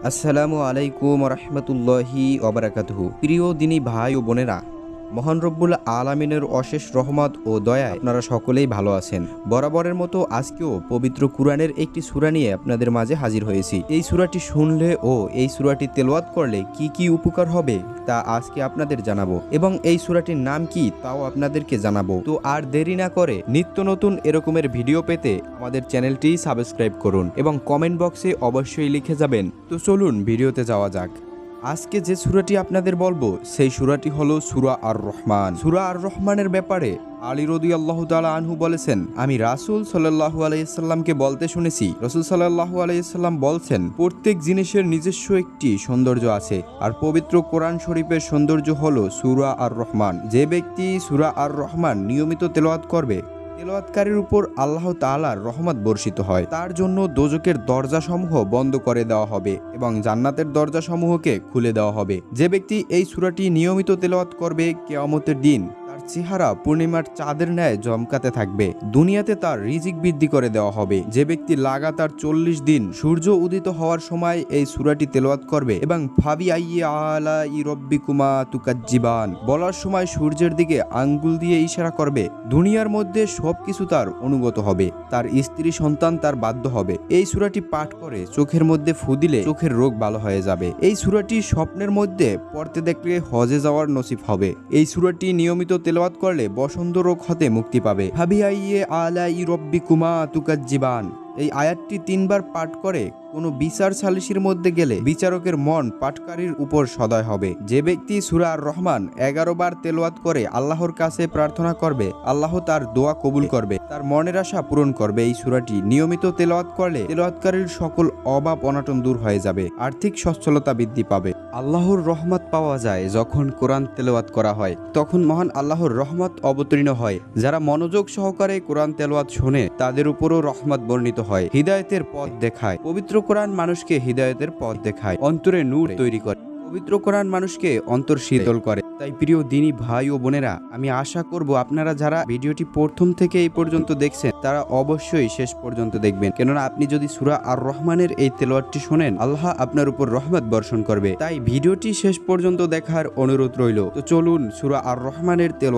আসসালামু আলাইকুম রহমতুল্লাহি অবরাকাতহু প্রিয় দিনী ভাই ও বোনেরা মহান রব্বুল আলামিনের অশেষ রহমত ও দয়ায় আপনারা সকলেই ভালো আছেন। বরাবরের মতো আজকেও পবিত্র কুরআনের একটি সূরা নিয়ে আপনাদের মাঝে হাজির হয়েছি। এই সূরাটি শুনলে ও এই সূরাটি তেলাওয়াত করলে কি কি উপকার হবে তা আজকে আপনাদের জানাব এবং এই সূরাটির নাম কি তাও আপনাদেরকে জানাব। তো আর দেরি না করে নিত্য নতুন এরকমের ভিডিও পেতে আমাদের চ্যানেলটি সাবস্ক্রাইব করুন এবং কমেন্ট বক্সে অবশ্যই লিখে যাবেন। তো চলুন ভিডিওতে যাওয়া যাক। আজকে যে সুরাটি আপনাদের বলব, সেই সুরাটি হলো সুরা আর রহমান সুরা আর রহমানের ব্যাপারে আলী রদি আল্লাহ তালা আনহু বলেছেন, আমি রাসুল সাল্লাহু আলাইসাল্লামকে বলতে শুনেছি। রসুল সাল্লাহু আলাইসাল্লাম বলছেন, প্রত্যেক জিনিসের নিজস্ব একটি সৌন্দর্য আছে। আর পবিত্র কোরআন শরীফের সৌন্দর্য হলো সুরা আর রহমান যে ব্যক্তি সুরা আর রহমান নিয়মিত তেলাওয়াত করবে তেলাওয়াতকারীর উপর আল্লাহ তালার রহমত বর্ষিত হয়। তার জন্য দোজকের দরজাসমূহ বন্ধ করে দেওয়া হবে এবং জান্নাতের দরজাসমূহকে খুলে দেওয়া হবে। যে ব্যক্তি এই সুরাটি নিয়মিত তেলোয়াত করবে, কেয়ামতের দিন চেহারা পূর্ণিমার চাঁদের ন্যায় জমকাতে থাকবে। দুনিয়াতে তার রিজিক বৃদ্ধি করে দেওয়া হবে। যে ব্যক্তি লাগাতার চল্লিশ দিন সূর্য উদিত হওয়ার সময় এই সূরাটি তেলাওয়াত করবে এবং ফাবি আইয়ে আলা ই রব্বিকুমা তুকাজ্জিবান, বলার সময় সূর্যের দিকে আঙ্গুল দিয়ে ইশারা করবে। দুনিয়ার মধ্যে সবকিছু তার অনুগত হবে। তার স্ত্রী সন্তান তার বাধ্য হবে। এই সূরাটি পাঠ করে চোখের মধ্যে ফুদিলে চোখের রোগ ভালো হয়ে যাবে। এই সূরাটি স্বপ্নের মধ্যে পড়তে দেখলে হজে যাওয়ার নসিব হবে। এই সূরাটি নিয়মিত তেলাওয়াত করলে বসন্ত রোগ হতে মুক্তি পাবে। হাবিয়াইয়ে আলা রব্বি কুমা তুকাজ্জিবান। এই আয়াতটি তিনবার পাঠ করে কোনো বিচার সালিসির মধ্যে গেলে বিচারকের মন পাটকারীর উপর সদয় হবে। যে ব্যক্তি সুরা আর রহমান এগারো বার তেলোয়াত করে আল্লাহর কাছে প্রার্থনা করবে, আল্লাহ তার দোয়া কবুল করবে, তার মনের আশা পূরণ করবে। এই সুরাটি নিয়মিত তেলাওয়াত করলে তেলাওয়াতকারীর সকল অভাব অনাটন দূর হয়ে যাবে, আর্থিক সচ্ছলতা বৃদ্ধি পাবে। আল্লাহর রহমত পাওয়া যায় যখন কোরআন তেলাওয়াত করা হয়, তখন মহান আল্লাহর রহমত অবতীর্ণ হয়। যারা মনোযোগ সহকারে কোরআন তেলাওয়াত শোনে, তাদের উপরও রহমত বর্ণিত হয়। হৃদায়তের পথ দেখায়। পবিত্র কোরআন মানুষকে হৃদায়তের পথ দেখায়। অন্তরে নূর তৈরি করে। পবিত্র কোরআন মানুষকে অন্তর শীতল করে। তাই প্রিয় দিনী ভাই ও বোনেরা, আমি আশা করব আপনারা যারা ভিডিওটি প্রথম থেকে এই পর্যন্ত দেখছেন, তারা অবশ্যই শেষ পর্যন্ত দেখবেন। কেননা আপনি যদি সুরা আর রহমানের এই তেলোয়ারটি শোনেন, আল্লাহ আপনার উপর রহমত বর্ষণ করবে। তাই ভিডিওটি শেষ পর্যন্ত দেখার অনুরোধ রইল। তো চলুন সুরা আর রহমানের তেলোয়ার